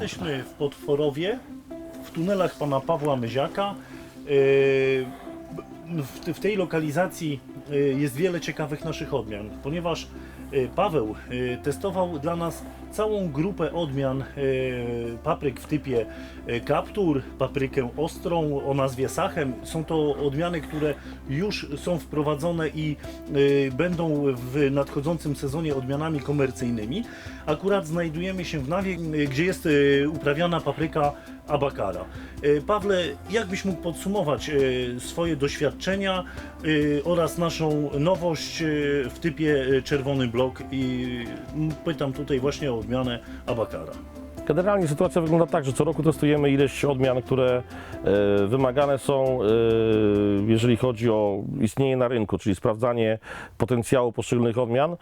Jesteśmy w Potworowie, w tunelach pana Pawła Myziaka. Yy, W, w tej lokalizacji yy, jest wiele ciekawych naszych odmian, ponieważ yy, Paweł yy, testował dla nas całą grupę odmian papryk w typie Captur, paprykę ostrą o nazwie Sachem. Są to odmiany, które już są wprowadzone i będą w nadchodzącym sezonie odmianami komercyjnymi. Akurat znajdujemy się w Nawie, gdzie jest uprawiana papryka Abakara. Pawle, jak byś mógł podsumować swoje doświadczenia yy, oraz naszą nowość yy, w typie yy, czerwony blok i mm, pytam tutaj właśnie o odmianę Abakara. Generalnie sytuacja wygląda tak, że co roku testujemy ileś odmian, które e, wymagane są, e, jeżeli chodzi o istnienie na rynku, czyli sprawdzanie potencjału poszczególnych odmian.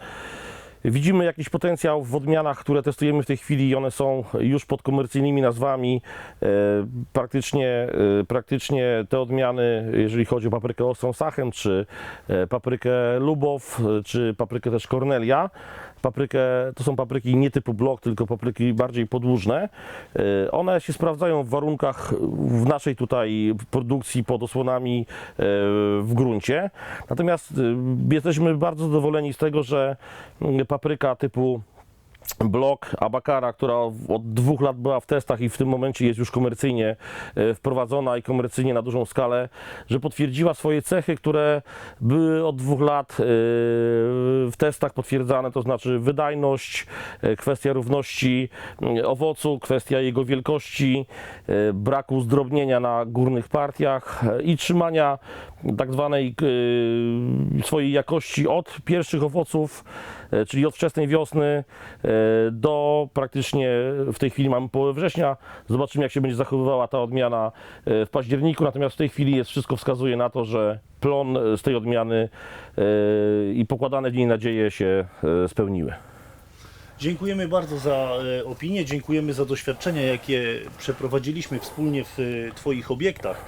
Widzimy jakiś potencjał w odmianach, które testujemy w tej chwili i one są już pod komercyjnymi nazwami. E, Praktycznie, e, praktycznie te odmiany, jeżeli chodzi o paprykę ostrą Sachem, czy e, paprykę Lubow, czy paprykę też Cornelia, paprykę, to są papryki nie typu blok, tylko papryki bardziej podłużne. E, One się sprawdzają w warunkach w naszej tutaj produkcji pod osłonami e, w gruncie. Natomiast e, jesteśmy bardzo zadowoleni z tego, że mm, papryka typu blok Abakara, która od dwóch lat była w testach i w tym momencie jest już komercyjnie e, wprowadzona i komercyjnie na dużą skalę, że potwierdziła swoje cechy, które były od dwóch lat e, w testach potwierdzane, to znaczy wydajność, e, kwestia równości owocu, kwestia jego wielkości, braku zdrobnienia na górnych partiach i trzymania tak zwanej swojej jakości od pierwszych owoców, czyli od wczesnej wiosny do praktycznie w tej chwili mamy połowę września. Zobaczymy, jak się będzie zachowywała ta odmiana e, w październiku. Natomiast w tej chwili jest wszystko wskazuje na to, że plon e, z tej odmiany e, i pokładane w niej nadzieje się spełniły. Dziękujemy bardzo za opinię, dziękujemy za doświadczenia, jakie przeprowadziliśmy wspólnie w Twoich obiektach.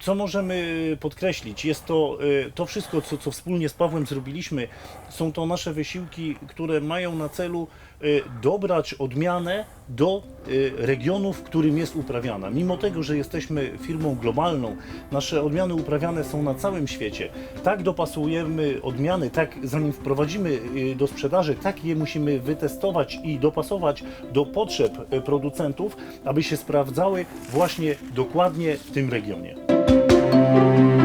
Co możemy podkreślić? Jest to e, to wszystko, co, co wspólnie z Pawłem zrobiliśmy, są to nasze wysiłki, które mają na celu e, dobrać odmianę do e, regionu, w którym jest uprawiana. Mimo tego, że jesteśmy firmą globalną, nasze odmiany uprawiane są na całym świecie. Tak dopasujemy odmiany, tak zanim wprowadzimy do sprzedaży, tak je musimy wytestować i dopasować do potrzeb producentów, aby się sprawdzały właśnie dokładnie w tym regionie. Thank you.